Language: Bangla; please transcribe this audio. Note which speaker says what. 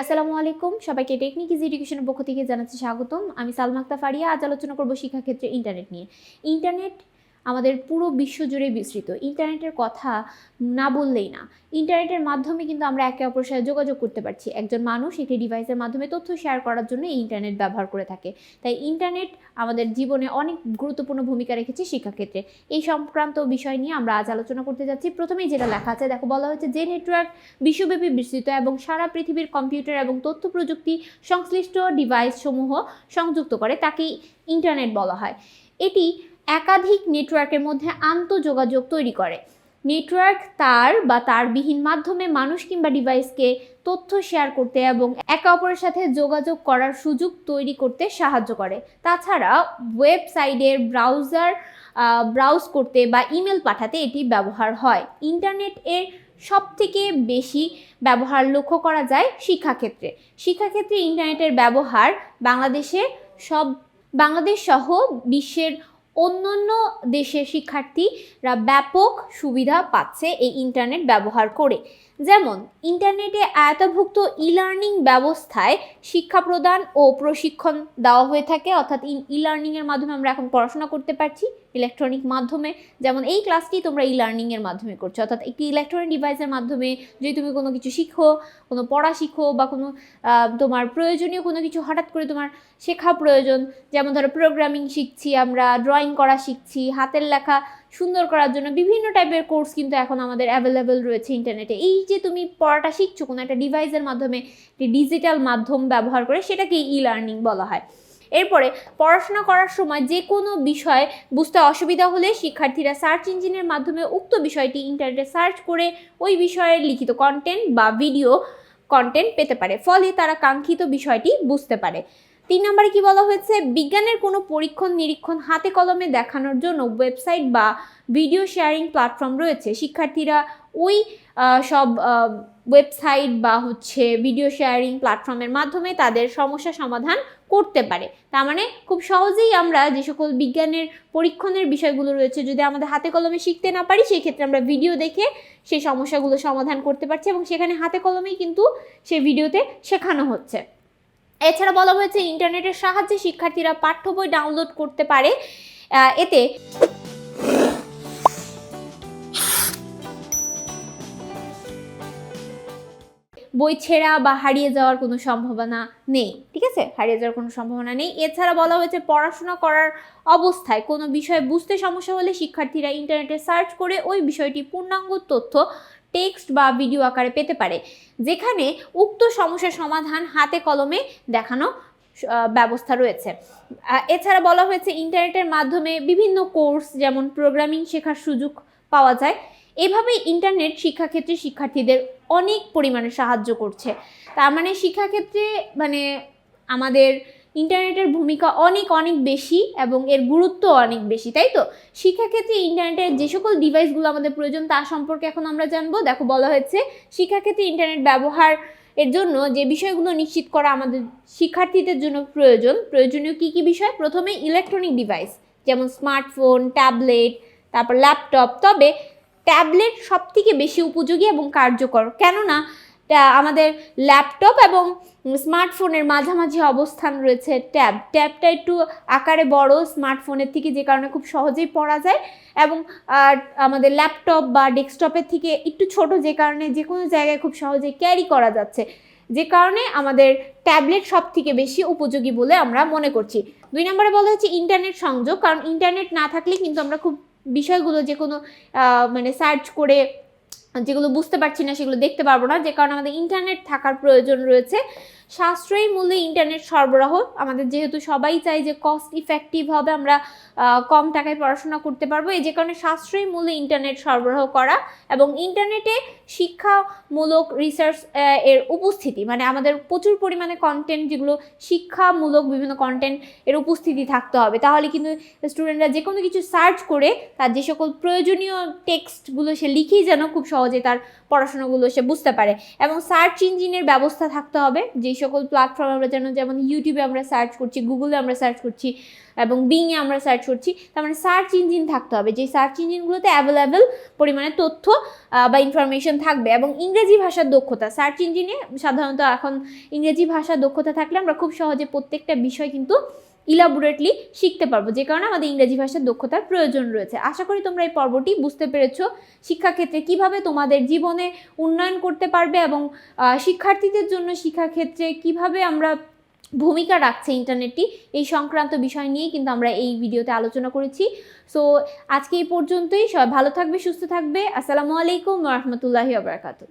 Speaker 1: আসসালামু আলাইকুম। সবাইকে টেকনিক ইজ এডুকেশনের পক্ষ থেকে জানাচ্ছি স্বাগতম। আমি সালমা আক্তা ফারিয়া। আজ আলোচনা করব শিক্ষাক্ষেত্রে ইন্টারনেট নিয়ে। ইন্টারনেট আমাদের পুরো বিশ্ব জুড়ে বিস্তৃত। ইন্টারনেটের কথা না বললেই না। ইন্টারনেটের মাধ্যমে কিন্তু আমরা একে অপরের সাথে যোগাযোগ করতে পারছি। একজন মানুষ একটি ডিভাইসের মাধ্যমে তথ্য শেয়ার করার জন্য এই ইন্টারনেট ব্যবহার করে থাকে। তাই ইন্টারনেট আমাদের জীবনে অনেক গুরুত্বপূর্ণ ভূমিকা রেখেছে শিক্ষাক্ষেত্রে। এই সংক্রান্ত বিষয় নিয়ে আমরা আজ আলোচনা করতে যাচ্ছি। প্রথমেই যেটা লেখা আছে, দেখো বলা হয়েছে যে নেটওয়ার্ক বিশ্বব্যাপী বিস্তৃত এবং সারা পৃথিবীর কম্পিউটার এবং তথ্য প্রযুক্তি সংশ্লিষ্ট ডিভাইস সমূহ সংযুক্ত করে তাকেই ইন্টারনেট বলা হয়। এটি একাধিক নেটওয়ার্কের মধ্যে আন্তঃযোগাযোগ তৈরি করে। নেটওয়ার্ক তার বা তারবিহীন মাধ্যমে মানুষ কিংবা ডিভাইসকে তথ্য শেয়ার করতে এবং একে অপরের সাথে যোগাযোগ করার সুযোগ তৈরি করতে সাহায্য করে। তাছাড়া ওয়েবসাইটের ব্রাউজার ব্রাউজ করতে বা ইমেল পাঠাতে এটি ব্যবহার হয়। ইন্টারনেট এর সব থেকে বেশি ব্যবহার লক্ষ্য করা যায় শিক্ষাক্ষেত্রে। শিক্ষাক্ষেত্রে ইন্টারনেটের ব্যবহার বাংলাদেশে সব, বাংলাদেশ সহ বিশ্বের অন্যান্য দেশের শিক্ষার্থীরা ব্যাপক সুবিধা পাচ্ছে এই ইন্টারনেট ব্যবহার করে। যেমন, ইন্টারনেটে আয়তাভুক্ত ই লার্নিং ব্যবস্থায় শিক্ষা প্রদান ও প্রশিক্ষণ দেওয়া হয়ে থাকে। অর্থাৎ ই লার্নিংয়ের মাধ্যমে আমরা এখন পড়াশোনা করতে পারছি ইলেকট্রনিক মাধ্যমে। যেমন, এই ক্লাসটি তোমরা ই লার্নিংয়ের মাধ্যমে করছ। অর্থাৎ একটি ইলেকট্রনিক ডিভাইসের মাধ্যমে যদি তুমি কোনো কিছু শিখো, কোনো পড়া শিখো বা কোনো তোমার প্রয়োজনীয় কোনো কিছু হঠাৎ করে তোমার শেখা প্রয়োজন, যেমন ধরো প্রোগ্রামিং শিখছি আমরা ড্রয়িং করা শিখছি, হাতের লেখা সুন্দর করার জন্য বিভিন্ন টাইপের কোর্স কিন্তু এখন আমাদের অ্যাভেলেবেল রয়েছে ইন্টারনেটে এই যে তুমি পড়াটা শিখছো, কোনো একটা ডিভাইসের মাধ্যমে ডিজিটাল মাধ্যম ব্যবহার করে সেটাকে ই লার্নিং বলা হয়। এরপরে পড়াশোনা করার সময় যে কোনো বিষয় বুঝতে অসুবিধা হলে শিক্ষার্থীরা সার্চ ইঞ্জিনের মাধ্যমে উক্ত বিষয়টি ইন্টারনেটে সার্চ করে ওই বিষয়ের লিখিত কন্টেন্ট বা ভিডিও কন্টেন্ট পেতে পারে। ফলে তারা কাঙ্ক্ষিত বিষয়টি বুঝতে পারে। তিন নম্বরে কি বলা হয়েছে? বিজ্ঞানের কোনো পরীক্ষণ নিরীক্ষণ হাতে কলমে দেখানোর জন্য ওয়েবসাইট বা ভিডিও শেয়ারিং প্ল্যাটফর্ম রয়েছে। শিক্ষার্থীরা ওই সব ওয়েবসাইট বা হচ্ছে ভিডিও শেয়ারিং প্ল্যাটফর্মের মাধ্যমে তাদের সমস্যা সমাধান করতে পারে। তার মানে খুব সহজেই আমরা যে সকল বিজ্ঞানের পরীক্ষণের বিষয়গুলো রয়েছে, যদি আমাদের হাতে কলমে শিখতে না পারি সেই ক্ষেত্রে আমরা ভিডিও দেখে সেই সমস্যাগুলো সমাধান করতে পারছি এবং সেখানে হাতে কলমেই কিন্তু সেই ভিডিওতে শেখানো হচ্ছে। এছাড়া বলা হয়েছে ইন্টারনেটের সাহায্যে শিক্ষার্থীরা পাঠ্য বই ডাউনলোড করতে পারে এতে বই ছেঁড়া বা হারিয়ে যাওয়ার কোনো সম্ভাবনা নেই, ঠিক আছে? হারিয়ে যাওয়ার কোনো সম্ভাবনা নেই। এছাড়া বলা হয়েছে পড়াশোনা করার অবস্থায় কোনো বিষয় বুঝতে সমস্যা হলে শিক্ষার্থীরা ইন্টারনেটে সার্চ করে ওই বিষয়টি পূর্ণাঙ্গ তথ্য টেক্সট বা ভিডিও আকারে পেতে পারে। যেখানে উক্ত সমস্যার সমাধান হাতে কলমে দেখানো ব্যবস্থা রয়েছে। এছাড়া বলা হয়েছে ইন্টারনেটের মাধ্যমে বিভিন্ন কোর্স যেমন প্রোগ্রামিং শেখার সুযোগ পাওয়া যায়। এভাবে ইন্টারনেট শিক্ষাক্ষেত্রে শিক্ষার্থীদের অনেক পরিমাণে সাহায্য করছে। তার মানে শিক্ষাক্ষেত্রে মানে আমাদের ইন্টারনেটের ভূমিকা অনেক অনেক বেশি এবং এর গুরুত্ব অনেক বেশি, তাই তো? শিক্ষাক্ষেত্রে ইন্টারনেটের যে সকল ডিভাইসগুলো আমাদের প্রয়োজন তা সম্পর্কে এখন আমরা জানব। দেখো, বলা হয়েছে শিক্ষাক্ষেত্রে ইন্টারনেট ব্যবহার এর জন্য যে বিষয়গুলো নিশ্চিত করা আমাদের শিক্ষার্থীদের জন্য প্রয়োজন, প্রয়োজনীয় কী কী বিষয়? প্রথমে ইলেকট্রনিক ডিভাইস যেমন স্মার্টফোন ট্যাবলেট তারপর ল্যাপটপ তবে ট্যাবলেট সব থেকে বেশি উপযোগী এবং কার্যকর। কেননা আমাদের ল্যাপটপ এবং স্মার্টফোনের মাঝামাঝি অবস্থান রয়েছে ট্যাব। ট্যাবটা একটু আকারে বড়, স্মার্টফোনের থেকে যে কারণে খুব সহজেই পড়া যায় এবং আমাদের ল্যাপটপ বা ডেস্কটপের থেকে একটু ছোট যে কারণে যে কোনো জায়গায় খুব সহজে ক্যারি করা যাচ্ছে। যে কারণে আমাদের ট্যাবলেট সব থেকে বেশি উপযোগী বলে আমরা মনে করছি। দুই নম্বরে বলা হচ্ছে ইন্টারনেট সংযোগ, কারণ ইন্টারনেট না থাকলে কিন্তু আমরা খুব বিষয়গুলো যে কোনো মানে সার্চ করে যেগুলো বুঝতে পারছি না, সেগুলো দেখতে পারব না, যে কারণে আমাদের ইন্টারনেট থাকার প্রয়োজন রয়েছে। সাশ্রয়ী মূল্যে ইন্টারনেট সরবরাহ। আমাদের যেহেতু সবাই চাই যে কস্ট ইফেক্টিভ হবে, আমরা কম টাকায় পড়াশোনা করতে পারব। এই যে কারণে সাশ্রয়ী মূল্যে ইন্টারনেট সরবরাহ করা এবং ইন্টারনেটে শিক্ষামূলক রিসার্চ এর উপস্থিতি মানে আমাদের প্রচুর পরিমাণে কন্টেন্ট যেগুলো শিক্ষামূলক বিভিন্ন কন্টেন্ট এর উপস্থিতি থাকতে হবে। তাহলে কিন্তু স্টুডেন্টরা যে কোনো কিছু সার্চ করে তার যে সকল প্রয়োজনীয় টেক্সটগুলো সে লিখেই যেন খুব সহজে তার পড়াশোনাগুলো সে বুঝতে পারে। এবং সার্চ ইঞ্জিনের ব্যবস্থা থাকতে হবে, যে সকল প্ল্যাটফর্ম আমরা যেন, যেমন ইউটিউবে আমরা সার্চ করছি গুগলে আমরা সার্চ করছি এবং বিংয়ে আমরা সার্চ করছি, তার মানে সার্চ ইঞ্জিন থাকতে হবে। যে সার্চ ইঞ্জিনগুলোতে অ্যাভেলেবেল পরিমাণে তথ্য বা ইনফরমেশন থাকবে এবং ইংরেজি ভাষার দক্ষতা। সার্চ ইঞ্জিনে সাধারণত এখন ইংরেজি ভাষার দক্ষতা থাকলে আমরা খুব সহজে প্রত্যেকটা বিষয় কিন্তু ইলাবোরেটলি শিখতে পারব, যে কারণে আমাদের ইংরেজি ভাষার দক্ষতার প্রয়োজন রয়েছে। আশা করি তোমরা এই পর্বটি বুঝতে পেরেছ। শিক্ষাক্ষেত্রে কীভাবে তোমাদের জীবনে উন্নয়ন করতে পারবে এবং শিক্ষার্থীদের জন্য শিক্ষাক্ষেত্রে কীভাবে আমরা ভূমিকা রাখছে ইন্টারনেটটি, এই সংক্রান্ত বিষয় নিয়েই কিন্তু আমরা এই ভিডিওতে আলোচনা করেছি। সো, আজকে এই পর্যন্তই। সবাই ভালো থাকবে, সুস্থ থাকবে। আসসালামু আলাইকুম রহমতুল্লাহি আবরাকাতু